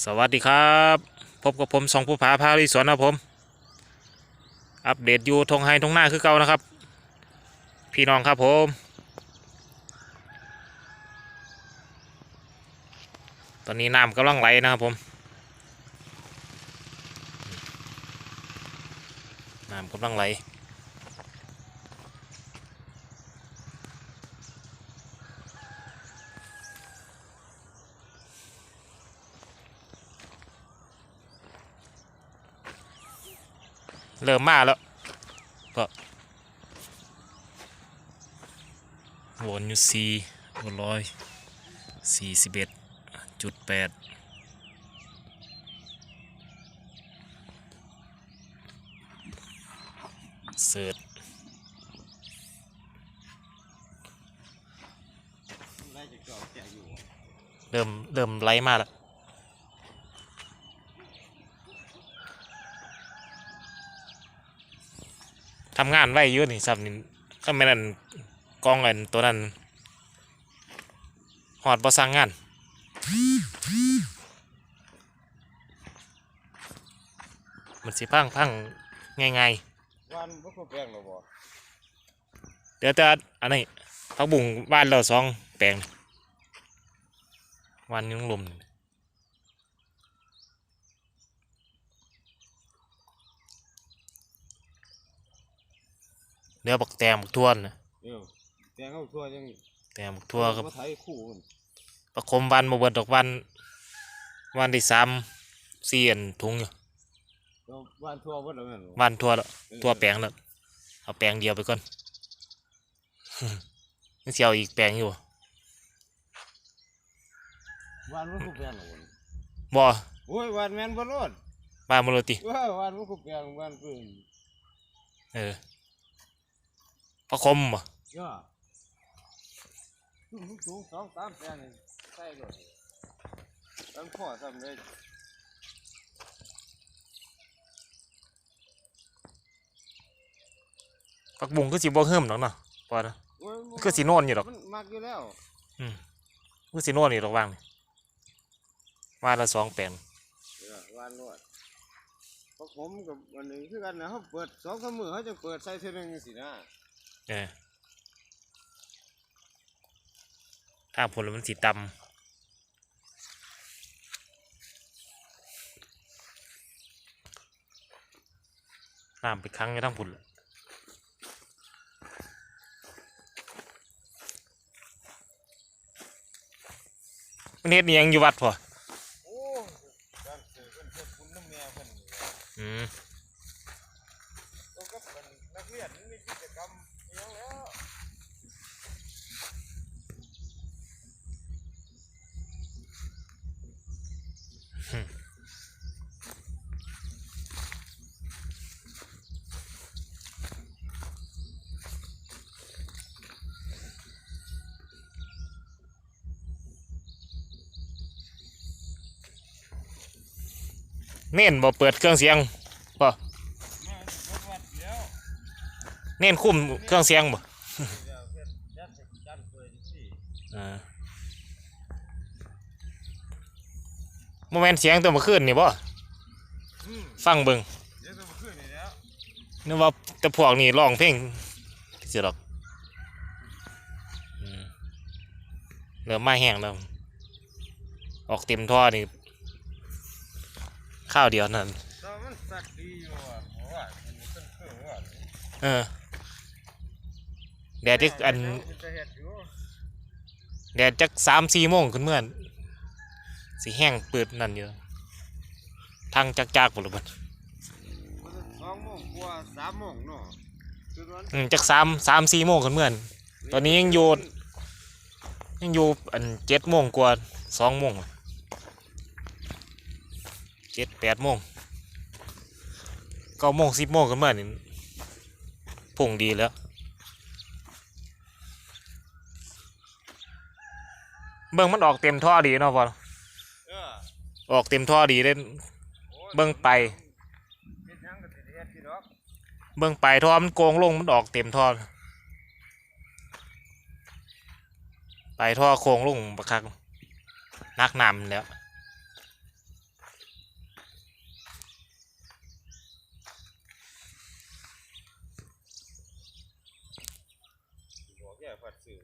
สวัสดีครับ พบกับผมสองผู้ผาพาลีสวนนะผม อัปเดตอยู่ทงไฮทงหน้าคือเก่านะครับ พี่น้องครับผม ตอนนี้น้ำกำลังไหลนะครับผมน้ำกำลังไหล เริ่มมาแล้ว ก็วนอยู่สี่ร้อยสี่สิบเอ็ดจุดแปดเสิร์ชไล่จากเก่าแก่อยู่เริ่ม เริ่มไล่มาแล้ว ทำงานไว้เยอะนี่สับนี่ก็ไม่นั่นกองเงินตัวนั้นหอดบ่สั่งงานมันสิพังพังง่ายวันบ่ครบแปลงหรอบ่ๆเดี๋ยวแต่อันนี้พักบุ้งบ้านเราสองแปลงวันยังลม เดี๋ยวบักแตงบักทวนนะเดี๋ยวแตงเข้าทั่วยังแตงบักทั่วครับมาไถคู่มันประคมวันมาเบิดดอกวัน วันที่สามสี่อันถุงอยู่เราบ้านทั่วเบิดแล้วแม่นบ่วันทั่วแล้วทั่วแปลงแล้วเอาแปลงเดียวไปก่อน นี่เสียวอีกแปลงอยู่บ่บ้านบ่ครบแปลงหรอบ่บ่โอ้ยบ้านแม่นบ่รอดบ้านมรติ เว้ยบ้านบ่ครบแปลงบ้านเพิ่น เออ ประคมบ่ย่าสูงสูงสองสามแปลงนี่ใส่รถตั้งพ่อซ้ำเลยปักบุงก็สิบ่เฮิ่มดอกเนาะพอนะโอ้ยบ่ก็สิโน่นอยู่ดอกมันมักอยู่แล้ว อืมก็สิโน่นอยู่ดอกว่างนี่วันละสองแปลงเออบ้านรอดเพราะผมกับอันนี้คือกันนะเขาเปิดสองสามมื้อเขาจะเปิดใส่เท่านึงจังซี่นะ เออถ้าผลมันสีตำน้ำไปครั้งอยู่ทั้งผุนล่ะมันเฮ็ดอิหยังอยู่วัดพอโอ้การเกิดเพิ่นเฮ็ดบุญน้ำแม่ เน้นมีกิจกรรมอเน้นบ่เปิดเครื่องเสียงบ่ มาวัดวัดแล้ว เน้นคุ้มเครื่องเสียงบ่โมเมนเสียงตัวมาขึ้นนี่บ่ฟังเบิงนึกว่าแต่พวกนี่ร้องเพลงเสียหรอกเลืมไม้แห้งแล้วออกเต็มท่อนี่ข้าวเดียวนั่นเออ แดดจักอันมันจะเฮ็ดอยู่แดดจักสามสี่โมงขึ้นเมื่อนสิแห้งเปิดนั่นอยู่ทางจักจากๆบ่ล่ะเบิดมันสองโมงกว่าสามโมงเนาะคือวันอืมจักสามสามสี่โมงขึ้นเมื่อนตอนนี้ยังอยู่ยังอยู่อันเจ็ดโมงกว่าสองโมงเจ็ดแปดโมงเก้าโมงสิบโมงกันเมื่อนี่พุ่งดีแล้ว เบิ้งมันออกเต็มท่อดีเนาะพอเออกเต็มท่อดีเล่นยเบิ้งไปเบื้หงไปท่อมันโกงลงมันออกเต็มท่อไปท่อโค้งลงประคักนักนำแล้วสิก่พัดซื้อ